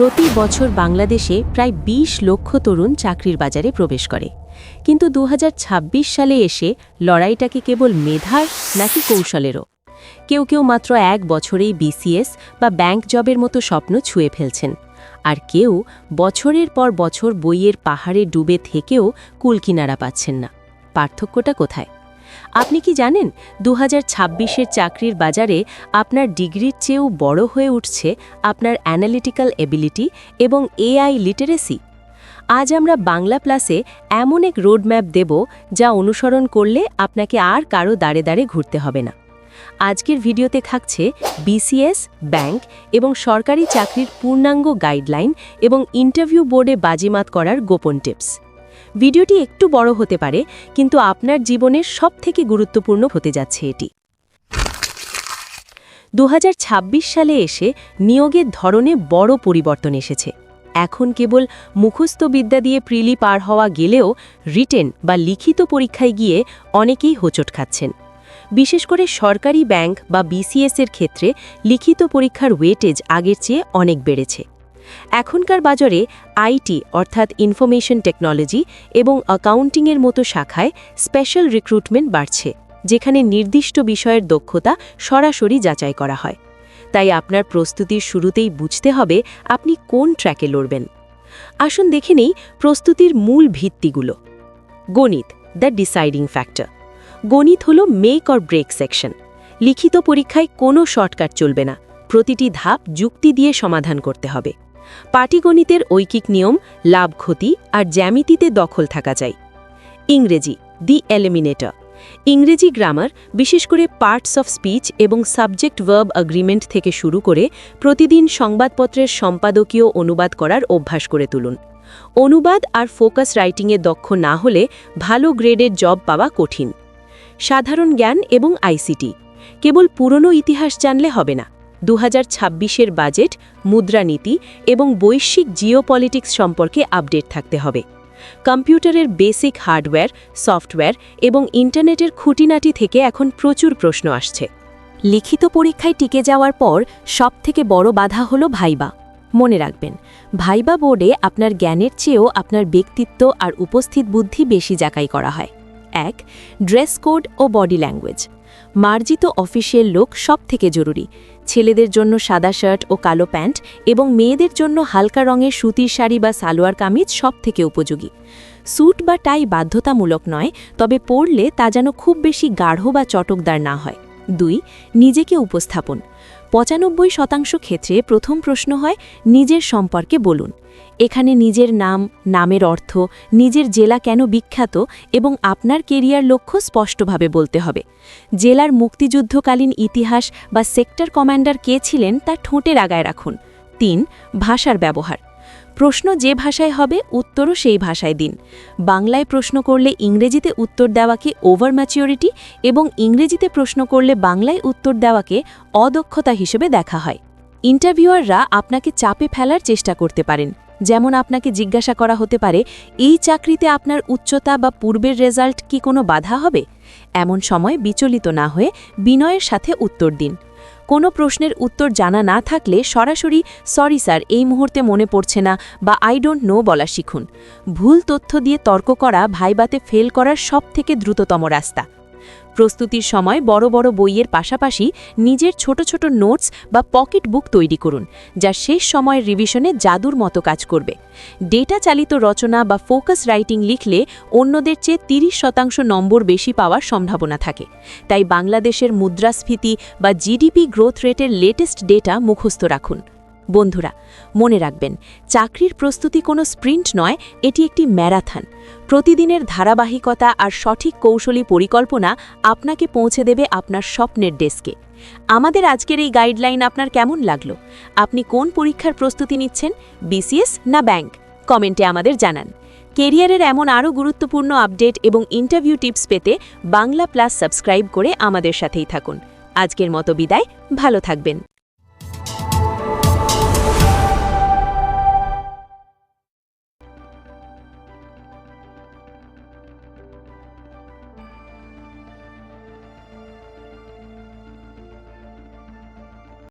প্রতি বছর বাংলাদেশে প্রায় ২০ লক্ষ তরুণ চাকরির বাজারে প্রবেশ করে। কিন্তু দু হাজার ছাব্বিশ সালে এসে লড়াইটাকে কেবল মেধার নাকি কৌশলেরও? কেউ কেউ মাত্র এক বছরেই বিসিএস বা ব্যাংক জবের মতো স্বপ্ন ছুঁয়ে ফেলছেন। আর কেউ বছরের পর বছর বইয়ের পাহাড়ে ডুবে থেকেও কুলকিনারা পাচ্ছেন না। পার্থক্যটা কোথায়? আপনি কি জানেন দু হাজার চাকরির বাজারে আপনার ডিগ্রির চেয়েও বড় হয়ে উঠছে আপনার অ্যানালিটিক্যাল এবিলিটি এবং এআই লিটারেসি আজ আমরা বাংলা প্লাসে এমন এক রোডম্যাপ দেব যা অনুসরণ করলে আপনাকে আর কারও দাঁড়ে দাঁড়ে ঘুরতে হবে না। আজকের ভিডিওতে থাকছে বিসিএস ব্যাংক এবং সরকারি চাকরির পূর্ণাঙ্গ গাইডলাইন এবং ইন্টারভিউ বোর্ডে বাজিমাত করার গোপন টিপস ভিডিওটি একটু বড় হতে পারে, কিন্তু আপনার জীবনের সবথেকে গুরুত্বপূর্ণ হতে যাচ্ছে এটি। দু হাজার ছাব্বিশ সালে এসে নিয়োগের ধরনে বড় পরিবর্তন এসেছে। এখন কেবল মুখস্থ বিদ্যা দিয়ে প্রিলি পার হওয়া গেলেও রিটেন বা লিখিত পরীক্ষায় গিয়ে অনেকেই হোঁচট খাচ্ছেন। বিশেষ করে সরকারি ব্যাংক বা বিসিএস এর ক্ষেত্রে লিখিত পরীক্ষার ওয়েটেজ আগের চেয়ে অনেক বেড়েছে। এখনকার বাজারে আইটি অর্থাৎ ইনফরমেশন টেকনোলজি এবং অ্যাকাউন্টিংয়ের মতো শাখায় স্পেশাল রিক্রুটমেন্ট বাড়ছে, যেখানে নির্দিষ্ট বিষয়ের দক্ষতা সরাসরি যাচাই করা হয়। তাই আপনার প্রস্তুতির শুরুতেই বুঝতে হবে আপনি কোন ট্র্যাকে লড়বেন। আসুন দেখে নেই প্রস্তুতির মূল ভিত্তিগুলো। গণিত, দ্য ডিসাইডিং ফ্যাক্টর। গণিত হল মেক অর ব্রেক সেকশন। লিখিত পরীক্ষায় কোনো শর্টকাট চলবে না। প্রতিটি ধাপ যুক্তি দিয়ে সমাধান করতে হবে। পাটিগণিতের ঐকিক নিয়ম, লাভ ক্ষতি আর জ্যামিতিতে দখল থাকা চাই ইংরেজি, দি এলিমিনেটর। ইংরেজি গ্রামার, বিশেষ করে পার্টস অফ স্পিচ এবং সাবজেক্ট ভার্ব অ্যাগ্রিমেন্ট থেকে শুরু করে প্রতিদিন সংবাদপত্রের সম্পাদকীয় অনুবাদ করার অভ্যাস করে তুলুন। অনুবাদ আর ফোকাস রাইটিংয়ে দক্ষ না হলে ভালো গ্রেডের জব পাওয়া কঠিন। সাধারণ জ্ঞান এবং আইসিটি। কেবল পুরনো ইতিহাস জানলে হবে না। দু হাজার বাজেট, মুদ্রানীতি এবং বৈশ্বিক জিওপলিটিক্স সম্পর্কে আপডেট থাকতে হবে। কম্পিউটারের বেসিক হার্ডওয়্যার, সফটওয়্যার এবং ইন্টারনেটের খুঁটিনাটি থেকে এখন প্রচুর প্রশ্ন আসছে। লিখিত পরীক্ষায় টিকে যাওয়ার পর সবথেকে বড় বাধা হল ভাইবা। মনে রাখবেন, ভাইবা বোর্ডে আপনার জ্ঞানের চেয়েও আপনার ব্যক্তিত্ব আর উপস্থিত বুদ্ধি বেশি যাকাই করা হয়। এক, ড্রেস কোড ও বডি ল্যাঙ্গুয়েজ। মার্জিত অফিসিয়াল লোক সব থেকে জরুরি। ছেলেদের জন্য সাদা শার্ট ও কালো প্যান্ট এবং মেয়েদের জন্য হালকা রঙের সুতির শাড়ি বা সালোয়ার কামিজ সব থেকে উপযোগী। স্যুট বা টাই বাধ্যতামূলক নয়, তবে পরলে তা যেন খুব বেশি গাঢ় বা চটকদার না হয়। দুই, নিজেকে উপস্থাপন। পঁচানব্বই শতাংশ ক্ষেত্রে প্রথম প্রশ্ন হয়, নিজের সম্পর্কে বলুন। এখানে নিজের নাম, নামের অর্থ, নিজের জেলা কেন বিখ্যাত এবং আপনার কেরিয়ার লক্ষ্য স্পষ্টভাবে বলতে হবে। জেলার মুক্তিযুদ্ধকালীন ইতিহাস বা সেক্টর কমান্ডার কে ছিলেন তা ঠোঁটের আগায় রাখুন। তিন, ভাষার ব্যবহার। প্রশ্ন যে ভাষায় হবে, উত্তরও সেই ভাষায় দিন। বাংলায় প্রশ্ন করলে ইংরেজিতে উত্তর দেওয়াকে ওভার ম্যাচিওরিটি এবং ইংরেজিতে প্রশ্ন করলে বাংলায় উত্তর দেওয়াকে অদক্ষতা হিসেবে দেখা হয়। ইন্টারভিউয়াররা আপনাকে চাপে ফেলার চেষ্টা করতে পারেন। যেমন আপনাকে জিজ্ঞাসা করা হতে পারে, এই চাকরিতে আপনার উচ্চতা বা পূর্বের রেজাল্ট কি কোনো বাধা হবে? এমন সময় বিচলিত না হয়ে বিনয়ের সাথে উত্তর দিন। কোনো প্রশ্নের উত্তর জানা না থাকলে সরাসরি, সরি স্যার, এই মুহূর্তে মনে পড়ছে না বা আই ডোন্ট নো বলা শিখুন। ভুল তথ্য দিয়ে তর্ক করা ভাইবাতে ফেল করার সবথেকে দ্রুততম রাস্তা। প্রস্তুতির সময় বড় বড় বইয়ের পাশাপাশি নিজের ছোট ছোট নোটস বা পকেট বুক তৈরি করুন, যা শেষ সময়ের রিভিশনে জাদুর মতো কাজ করবে। ডেটা চালিত রচনা বা ফোকাস রাইটিং লিখলে অন্যদের চেয়ে ৩০ শতাংশ নম্বর বেশি পাওয়ার সম্ভাবনা থাকে। তাই বাংলাদেশের মুদ্রাস্ফীতি বা জিডিপি গ্রোথ রেটের লেটেস্ট ডেটা মুখস্থ রাখুন। বন্ধুরা, মনে রাখবেন, চাকরির প্রস্তুতি কোনো স্প্রিন্ট নয়, এটি একটি ম্যারাথন। প্রতিদিনের ধারাবাহিকতা আর সঠিক কৌশলী পরিকল্পনা আপনাকে পৌঁছে দেবে আপনার স্বপ্নের ডেস্কে। আমাদের আজকের এই গাইডলাইন আপনার কেমন লাগল? আপনি কোন পরীক্ষার প্রস্তুতি নিচ্ছেন, বিসিএস না ব্যাংক? কমেন্টে আমাদের জানান। কেরিয়ারের এমন আরও গুরুত্বপূর্ণ আপডেট এবং ইন্টারভিউ টিপস পেতে বাংলা প্লাস সাবস্ক্রাইব করে আমাদের সাথেই থাকুন। আজকের মতো বিদায়, ভালো থাকবেন।